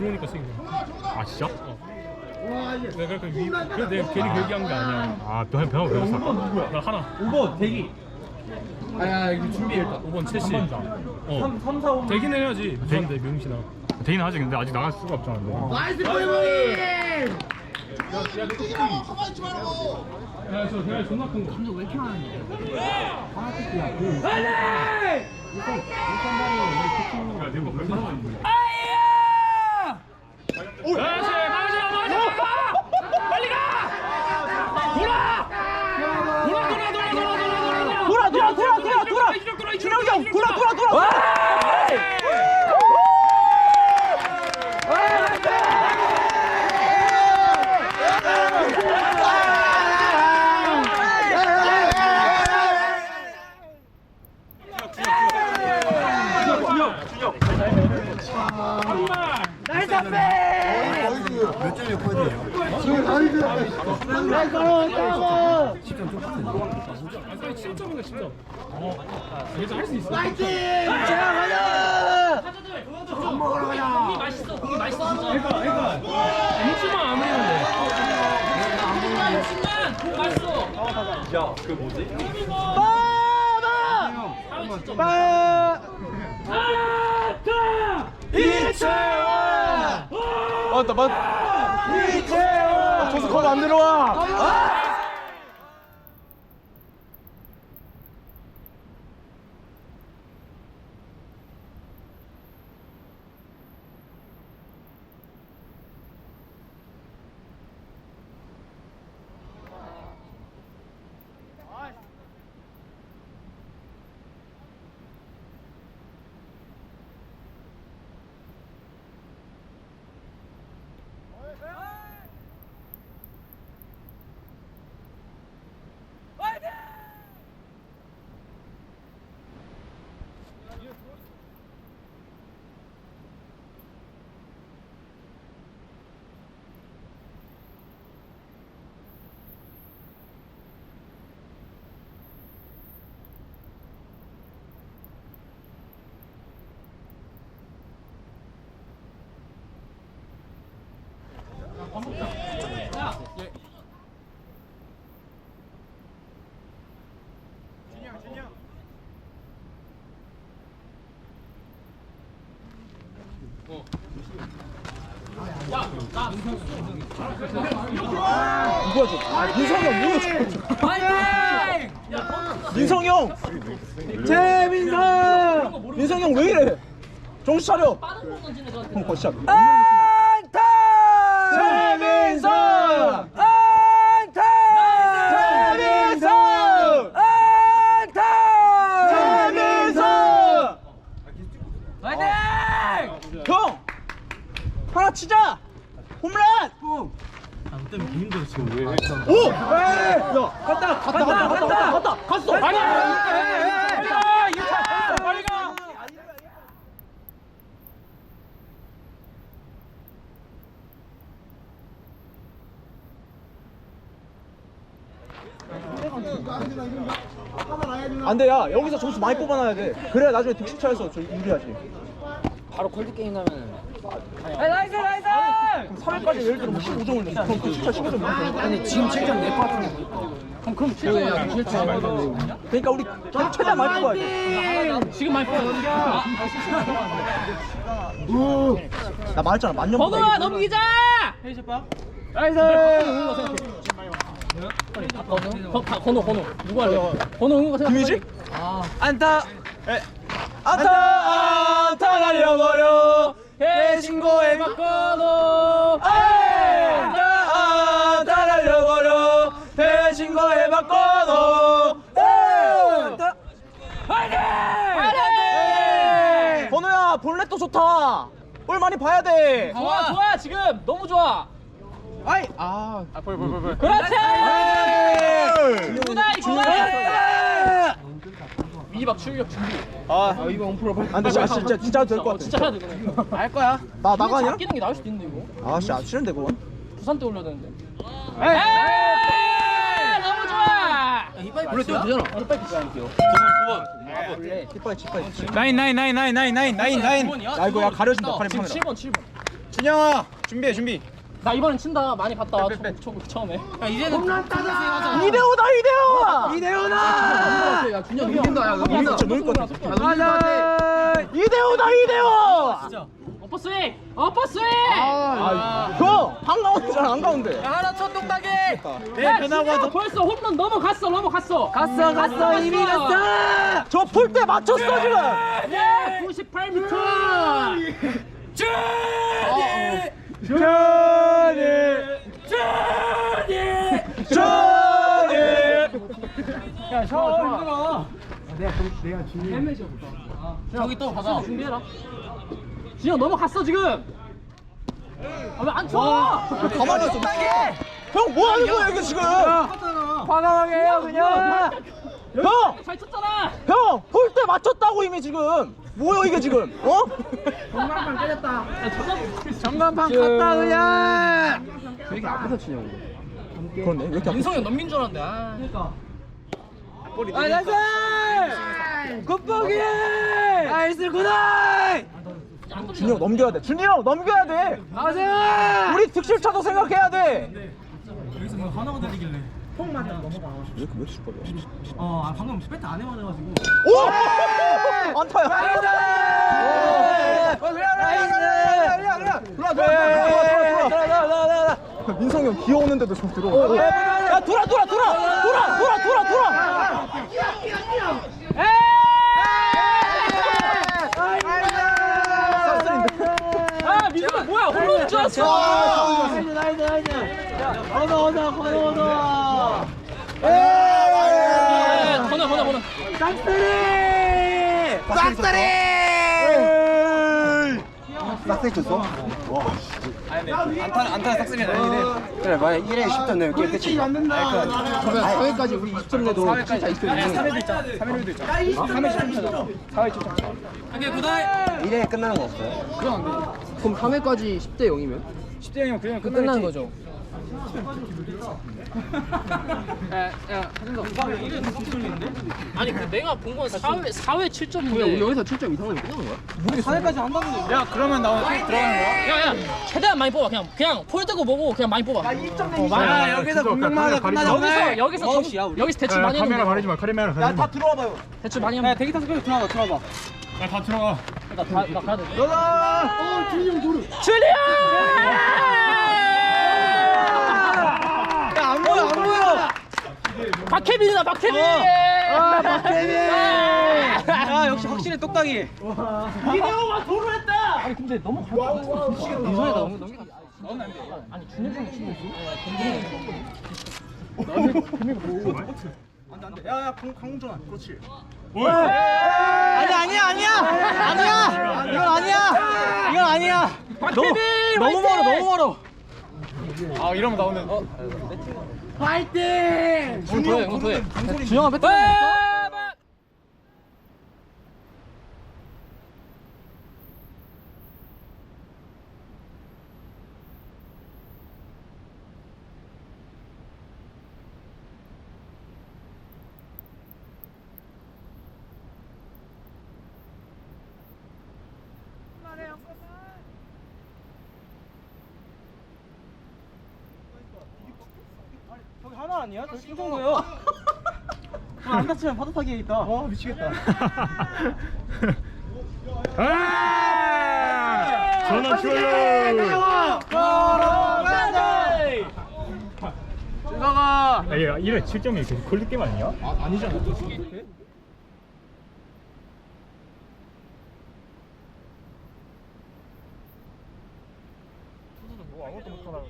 들어오니까 쓰인 거야. 아 진짜? 내가 그 위, 그래 내가 괜히 그 얘기한 게 아니야. 아 변, 변화 배웠어? 나 하나. 5번 대기. 아야 이거 준비해 일단 5번 채씨. 어. 3, 3, 4, 5. 되긴 해야지. 무서운데 명신아. 되긴 하지 근데 아직 나갈 수가 없잖아 근데. 나이스 보이보이 야, 저 대가리 존나 큰 거. 왜 이렇게 많았냐 나이스, 나이스, 나이 스. 빨리 가. 돌아. 돌아, 돌아, 돌아, 돌아, 돌아, 돌아. 돌아, 돌아, 돌아, 돌아, 돌아. 이쪽 돌아, 이쪽 준영이 형, 돌아, 돌아, 돌아. 아, 아, 10점 좀 빡센데. 7점인가 10점. 어. 그래서 할 수 있어. 파이팅! 제가 가자! 밥 먹으러 가자. 고기 맛있어. 고기 맛있어. 그러니까, 그러니까. 육수만 안 먹는데. 육수만! 고기 맛있어. 야, 그 뭐지? 빠바! 빠! 아까! 이채원! 맞다, 맞다. 이채원. 저수 거기 안 들어와. 민성이 형! 민성이 재민성 민성이 왜 이래? 정신 차려! 빠른 공 던지는 재민성! 안타! 재민성! 안타! 재민성! 화이팅! 형! 하나 치자! 홈런! 오! 야, 갔다, 갔다, 갔다, 갔다, 갔다, 갔어. 아니, 야, 이거 빨리 가. 안 돼, 야, 여기서 점수 많이 뽑아놔야 돼. 그래야 나중에 득실 차에서 저 유리하지. 바로 콜드 게임 가면 나이스, 나이스. 그럼 3회까지 예를 들어 뭐 15점을 냈어. 그럼 득실 차 15점 냈어. 아니 지금 7점 낼것 같은데 그럼 그럼 7점 7점 그러니까 우리 좀 최대한 많이 뽑아야 돼. 지금 많이 뽑아. 나 말했잖아, 만년 번호야 넘기자. 나이스. 거, 다, 건호 건호 누구 할래? 건호 응우가 생각. 김희지? 안타. 에. 안타, 안타 날려버려. 대신고에 바꿔도. 안타, 안타 날려버려. 대신거에 바꿔도. 안타. 화이팅! 번호야, 볼넷도 좋다. 볼 많이 봐야 돼. 좋아 좋아 지금 너무 좋아. 아이, 아. 그렇지. 에이. 이구나 이구나. 미박 출격 준비. 아, 이거 원프로 안 돼, 진짜, 진짜, 진짜 될것 어, 같아. 진짜 해야 돼. 알 거야. 나 나가냐? 끼는 게 나을 수도 있는데 이거. 아, 씨, 안 치는데 그건. 부산 때 올려야 되는데. 에이! 너무 좋아. 원래 뛰어도 되잖아 이빨 비싸 할게요. 힙바이, 힙바이. 나인 나인 나인 나인 나인 나인 나인 나인 야, 이거 야 가려진다. 지금 카메라. 7번 7번. 준영아 준비해 준비 나 이번엔 친다. 많이 봤다. 초, 초, 처음에. 야, 이제는 이대호다 이대호! 이대호다! 야, 준혁 이긴다. 야, 진짜 놓을 것 같아. 맞아. 이대호다 이대호! 어퍼 스윙! 어퍼 스윙! 형 한가운데잖아 한가운데. 하나 첫 동작이! 네, 변화가 벌써 홈런 넘어갔어, 넘어갔어. 갔어 갔어 이미 갔어! 저 풀 때 맞췄어 지금. 예! 98m! 야, 저기 또 받아. 준비해라. 진영 넘어갔어, 지금! 아, 왜안 쳐? 가만히 있어. 형 뭐 하는 거야 이게 지금? 과감하게 해요 그냥. 형! 잘 쳤잖아! 형! 풀때 맞췄다고 이미 지금. 뭐야 이게 지금? 어? 전광판 갔다 그냥. 왜 이렇게 앞에서 치냐고. 그러네 왜 이렇게 앞에서 민성이 형 넘긴 줄 알았는데, 아. 아 나이스! 굿보기! 나이스 굿아이! 준이 형 넘겨야 돼 준이 형 넘겨야 돼 맞아! 우리 득실차도 생각해야 돼 여기서 뭐 하나가 들리길래 폭 맞아 넘어가. 왜 이렇게 왜 이렇게 슈퍼야 어, 아, 방금 배트 안에 맞아가지고. 오! 안타야 나이스! 나이스! 들어와 들어와 들어와 들어와 민성이 형 기어오는데도 좀 들어와 야 돌아 돌아 돌아 돌아 돌아 돌아 돌아 아, 민성이 뭐야? 홈런인 줄 알았어! 예, 번호, 번호, 번호. 싹쓸이! 쳤어? 안타 안타 싹쓸이 아니네 그래 만약 1회 10점 내면 게임 끝이 그러면 4회까지 우리 20점 내도 4회까지. 20점 내면 3회도 있잖아. 3회도 있잖아. 3회 10점 4회 10점 1회 끝나는 거 없어요? 그럼 3회까지 10대 0이면? 10대 0이면 그냥 끝나는 거죠? 아니 근데 내가 본 건 4회 4회 7점인데. 여기서 7점 이상이면 끝나는 거야? 우리 4회까지 한다고 야 그러면 나 들어가는 거야? 야야 최대한 많이 뽑아 그냥. 그냥 폴 뜨고 보고 그냥 많이 뽑아. 야 여기서 공격만 하다 여기서 여기서 점, 여기서 대출 많이 카메라 했는데 가리지 마 카메라 가리지 마. 들어와봐요 대출 많이 하면 대기 타서 그냥 들어와봐 들어와봐 야, 다 들어가. 나, 나, 나 가야 돼 너다 줄리아 야 안 보여 안 보여. 박혜빈이다 박혜빈 아 박혜민. 야 역시 확실히 똑딱이. 이대호가 도루 했다! 아니 근데 너무 가까워 민성이가 너무 넘기 아니 준혁 형이 치는 야야 강준아 그렇지 아니 아니야 아니야 아니야 이건 아니야 이건 아니야 너무 멀어 너무 멀어 아 이러면 나오는. 어. 파이팅 오늘 더해 오늘 더해 준영아 배트 아니야? 저기 띵동 거예요 안 다치면 파도 타기에 있다 와 미치겠다 아! 전화 줘요. 들어가 야, 얘 이래 7점이 계속 걸릴 게임 아니야? 아, 아니잖아. 뭐 아무것도 못하나.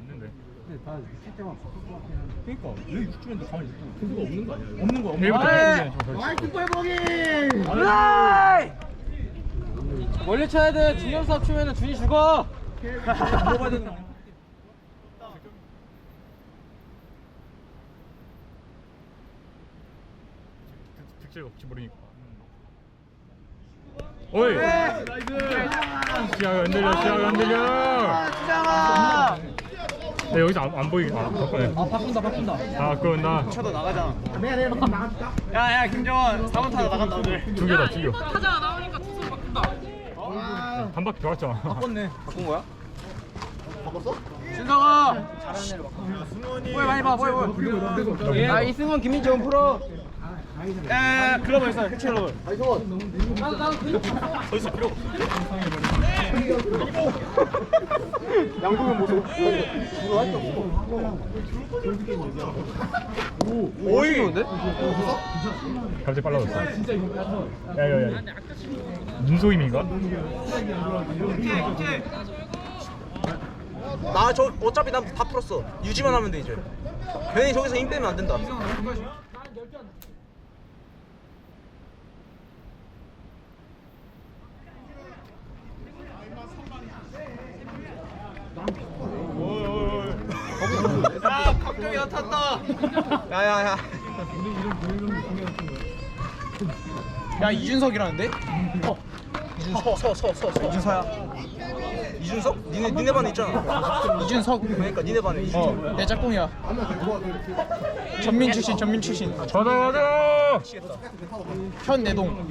있는데. 그러니까 왜 6주인데 가만히 있어? 그거 없는 거 아니야? 없는 거 없는 거. 멀리 쳐야 돼 중형 사업 치면은 준이 죽어 먹어야 되는 거 아니야? 득제가 없지 모르니까. 어이. 시야가 흔들려 시야가 흔들려 주장아 네, 여기서 안, 안 보이게 아 바꾸네. 아 바꾼다 바꾼다. 아 그건 나두 쳐도 나가잖아. 야야 김정원 4번 타다 나간다 오늘. 개다 두개. 타자 나오니까 투수 바꾼다. 한 바퀴 돌았잖아. 바꿨네. 바꾼 거야? 바꿨어? 준성아! 보여 많이 봐 보여 보여 아 이승원 김민정 프로. 야 글러브 있어 해체 글러브 양궁은 보소 오이. 갑자기 빨라졌어. 야야야. 민소임인가? 나 저 어차피 난 다 풀었어. 유지만 하면 돼 이제. 괜히 저기서 힘 빼면 안 된다 야 감독이 나탔다 야야야 야 이준석이라는데? 어 이준석 서서서 서, 이준서야? 이준석? 니네 니네 반에 있잖아. 이준석. 그러니까 니네 반에 이준석 내 짝꿍이야. 전민 출신 전민 출신. 가자 가자 현내동